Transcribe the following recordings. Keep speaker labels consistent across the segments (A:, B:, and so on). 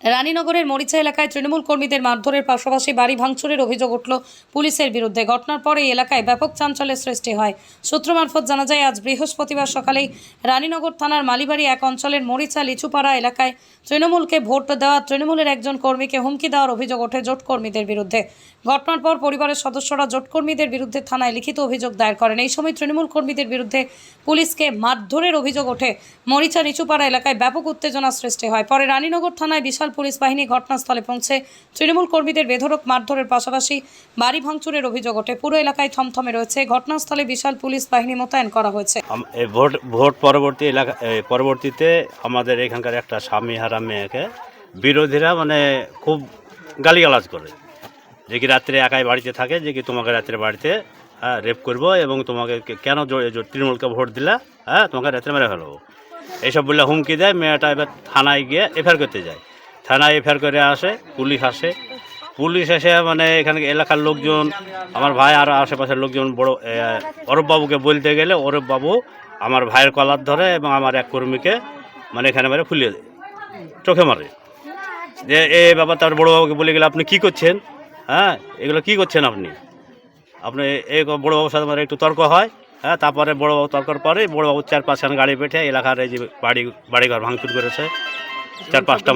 A: রানীনগরের মরিচা এলাকায় তৃণমূল কর্মীদের মারধরের পাশাপাশি বাড়ি ভাঙচুরের অভিযোগ উঠল পুলিশের বিরুদ্ধে। ঘটনার পরে এই এলাকায় ব্যাপক চাঞ্চল্যের সৃষ্টি হয়। সূত্র মারফত জানা যায়, আজ বৃহস্পতিবার সকালেই রানীনগর থানার মালিবাড়ি এক অঞ্চলের মরিচা লিচুপাড়া এলাকায় তৃণমূলকে ভোট দেওয়া তৃণমূলের একজন কর্মীকে হুমকি দেওয়ার অভিযোগ ওঠে জোট কর্মীদের বিরুদ্ধে। ঘটনার পর পরিবারের সদস্যরা জোট কর্মীদের বিরুদ্ধে থানায় লিখিত অভিযোগ দায়ের করেন। এই সময় তৃণমূল কর্মীদের বিরুদ্ধে পুলিশকে মারধরের অভিযোগ ওঠে। মরিচা লিচুপাড়া এলাকায় ব্যাপক উত্তেজনা সৃষ্টি হয়। পরে রানীনগর থানায় বিশাল পুলিশ বাহিনী ঘটনাস্থলে পৌঁছে তৃণমূল কর্মীদের বেধরক মারধরের পাশাপাশি বাড়ি ভাঙচুরের অভিযোগ ওঠে। পুরো এলাকায় থমথমে রয়েছে। ঘটনাস্থলে বিশাল পুলিশ বাহিনী মোতায়েন করা হয়েছে।
B: ভোট ভোট পরবর্তী এলাকা পরবর্তীতে আমাদের এখানকার একটা স্বামী হারা মেয়েকে বিরোধীরা মানে খুব গালিগালাজ করে। যে কি রাত্রে একাই বাড়িতে থাকে, যে কি তোমাকে রাত্রে বাড়িতে হ্যাঁ রেপ করব এবং তোমাকে কেন তৃণমূলকে ভোট দিলা হ্যাঁ তোমাকে রাত্রে মেরে ফেলব। এইসব বললে হুমকি দেয়। মেয়েটা এবার থানায় গিয়ে এফআইআর করতে যায়। থানায় এফআইআর করে আসে পুলিশ আসে। পুলিশ এসে মানে এখানে এলাকার লোকজন আমার ভাই আর আশেপাশের লোকজন বড় এ, অরূপ বাবুকে বলতে গেলে অরূপ বাবু আমার ভাইয়ের কলার ধরে এবং আমার এক কর্মীকে মানে এখানে মানে ফুলিয়ে দেয় চোখে মারে। যে এ বাবা তার বড়োবাবুকে বলে গেলে আপনি কি করছেন? হ্যাঁ এগুলো কি করছেন আপনি? আপনি এই বড়োবাবুর সাথে আমার একটু তর্ক হয়। হ্যাঁ তারপরে বড়োবাবু তর্কর পরে বড়োবাবু চার পাঁচখান গাড়ি পেঠে এলাকার এই যে বাড়ি বাড়িঘর ভাঙচুর করেছে। চার পাঁচটা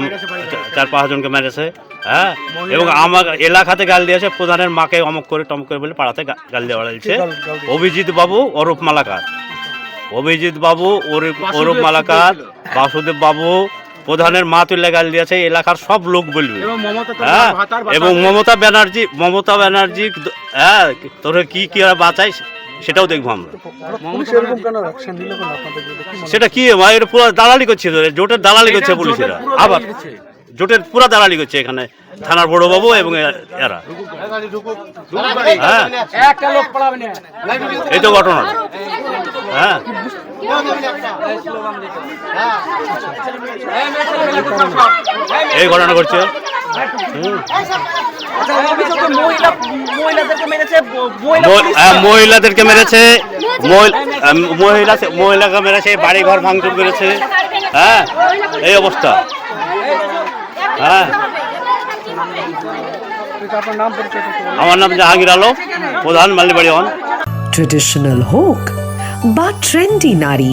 B: চার পাঁচজনকে মেরেছে হ্যাঁ? এবং আমার এলাকাতে গাল দিয়েছে প্রধানের মাকে অমক করে টমক করে বলে পাড়াতে গাল দেওয়া হয়েছে। অভিজিৎ বাবু অরূপ মালাকার। অভিজিৎ বাবু অরূপ অরূপ মালাকার বাসুদেব বাবু প্রধানের মা তুলে গাল দিয়েছে এলাকার সব লোক বলবে।
C: এবং মমতা তো
B: হ্যাঁ? এবং মমতা ব্যানার্জি মমতা ব্যানার্জি হ্যাঁ? তোর কি কি আর বাঁচাই সেটাও দেখব আমরা। সেটা কি এটা পুরো দালালি করছে তো, জোটের দালালি করছে পুলিশেরা। আবার জোটের পুরা দালালি করছে এখানে। থানার বড়বাবু এবং এ- এরা। হ্যাঁ।
C: একটা লোক পড়াবে না।
B: এই তো ঘটনা। হ্যাঁ। এই ঘটনা ঘটছে।
C: মহিলাদেরকে মেরেছে,
B: মহিলা মহিলা মহিলাকে মেরেছে বাড়ি ঘর ভাঙচুর করেছে। হ্যাঁ এই অবস্থা। হ্যাঁ। আমার নাম জাহাঙ্গীর আলম, প্রধান মাল্লিবাড়ি ওয়ান।
D: ট্রেডিশনাল হোক বা ট্রেন্ডি নারী